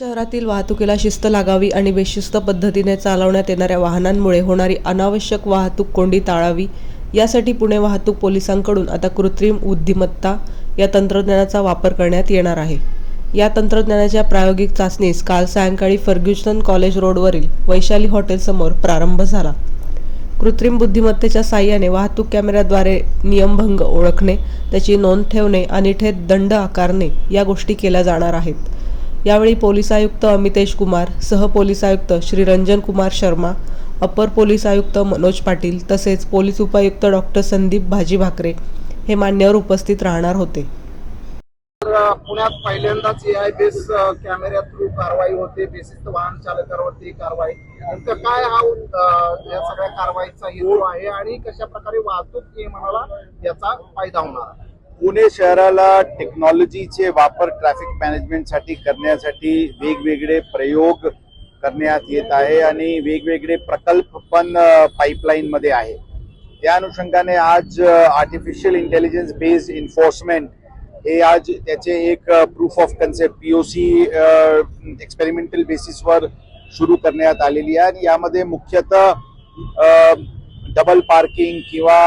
शहरातील वाहतुकीला शिस्त लागावी आणि बेशिस्त पद्धतीने चालवण्यात येणाऱ्या वाहनांमुळे होणारी अनावश्यक वाहतूक कोंडी टाळावी. यासाठी पुणे वाहतूक पोलिसांकडून आता कृत्रिम बुद्धिमत्ता या तंत्रज्ञानाचा वापर करण्यात येणार आहे. या तंत्रज्ञानाच्या प्रायोगिक चाचणीस काल सायंकाळी फर्ग्युसन कॉलेज रोडवरील वैशाली हॉटेलसमोर प्रारंभ झाला. कृत्रिम बुद्धिमत्तेच्या साहाय्याने वाहतूक कॅमेऱ्याद्वारे नियमभंग ओळखणे त्याची नोंद ठेवणे आणि थेट दंड आकारणे या गोष्टी केल्या जाणार आहेत. यावेळी पोलीस आयुक्त अमितेश कुमार सहपोलीस आयुक्त श्री रंजन कुमार शर्मा अपर पोलीस आयुक्त मनोज पाटील तसेच पोलीस उपायुक्त डॉक्टर संदीप भाजी भाकरे हे मान्यवर उपस्थित राहणार होते. पुण्यात पहिल्यांदाच ए आय बेस कॅमेऱ्या थ्रू कारवाई होते बेसिस्त वाहन चालकांवरती कारवाई. नंतर काय हा या सगळ्या कारवाईचा हेतू आहे आणि कशा प्रकारे वाहतूक नियमनाला याचा फायदा होणार आहे? पुणे शहराला टेक्नॉलॉजीचे वापर ट्रॅफिक मॅनेजमेंटसाठी करण्यासाठी वेगवेगळे प्रयोग करण्यात येत आहे आणि वेगवेगळे प्रकल्प पण पाईपलाईनमध्ये आहे. त्या अनुषंगाने आज आर्टिफिशियल इंटेलिजन्स बेस्ड इन्फोर्समेंट हे आज त्याचे एक proof of concept P O C experimental बेसिसवर सुरू करण्यात आलेली आहे आणि यामध्ये मुख्यतः डबल पार्किंग किंवा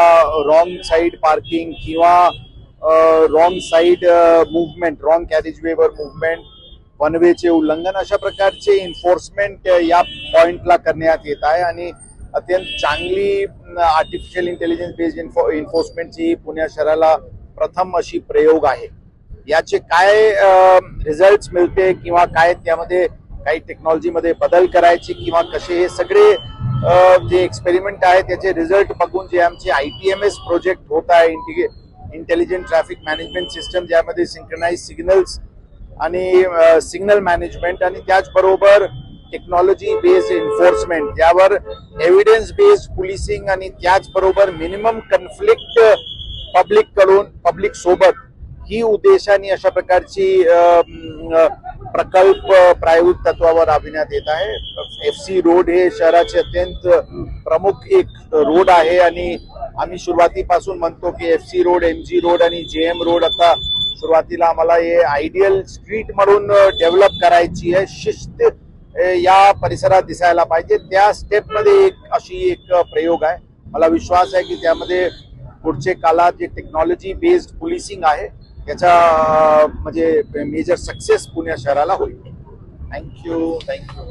रॉंग साईड पार्किंग किंवा wrong side movement wrong carriage वेवर मुवमेंट वन वेचे उल्लंघन अशा प्रकारचे इन्फोर्समेंट या पॉइंटला करण्यात येत आहे आणि अत्यंत चांगली आर्टिफिशियल इंटेलिजन्स बेस्ड इन्फो इन्फोर्समेंटची पुणे शहराला प्रथम अशी प्रयोग आहे. याचे काय रिझल्ट मिळते किंवा काय त्यामध्ये काही टेक्नॉलॉजीमध्ये बदल करायचे किंवा कसे हे सगळे जे एक्सपेरिमेंट आहे त्याचे रिझल्ट बघून जे आमचे I T M S project होत आहे इंटिगे इंटेलिजंट ट्रॅफिक मॅनेजमेंट सिस्टम ज्यामध्ये सिंक्रनाइज सिग्नल्स आणि सिग्नल मॅनेजमेंट आणि त्याचबरोबर टेक्नॉलॉजी बेस्ड एन्फोर्समेंट यावर एव्हिडन्स बेस्ड पोलिसिंग आणि त्याचबरोबर मिनिमम कन्फ्लिक्ट पब्लिककडून पब्लिक सोबत ही उद्देशाने अशा प्रकारची प्रकल्प प्रायोगिक तत्वावर राबविण्यात येत आहे. एफ सी रोड हे शहराचे अत्यंत प्रमुख एक रोड आहे आणि आम्ही सुरुवातीपासून म्हणतो की F C road M G road आणि जे एम रोड आता सुरुवातीला आम्हाला हे आयडियल स्ट्रीट म्हणून डेव्हलप करायची आहे शिस्त या परिसरात दिसायला पाहिजे. त्या स्टेपमध्ये एक अशी एक प्रयोग आहे. मला विश्वास आहे की त्यामध्ये पुढचे काळात जे टेक्नॉलॉजी बेस्ड पोलिसिंग आहे त्याचा म्हणजे मेजर सक्सेस पुणे शहराला होईल. Thank you thank you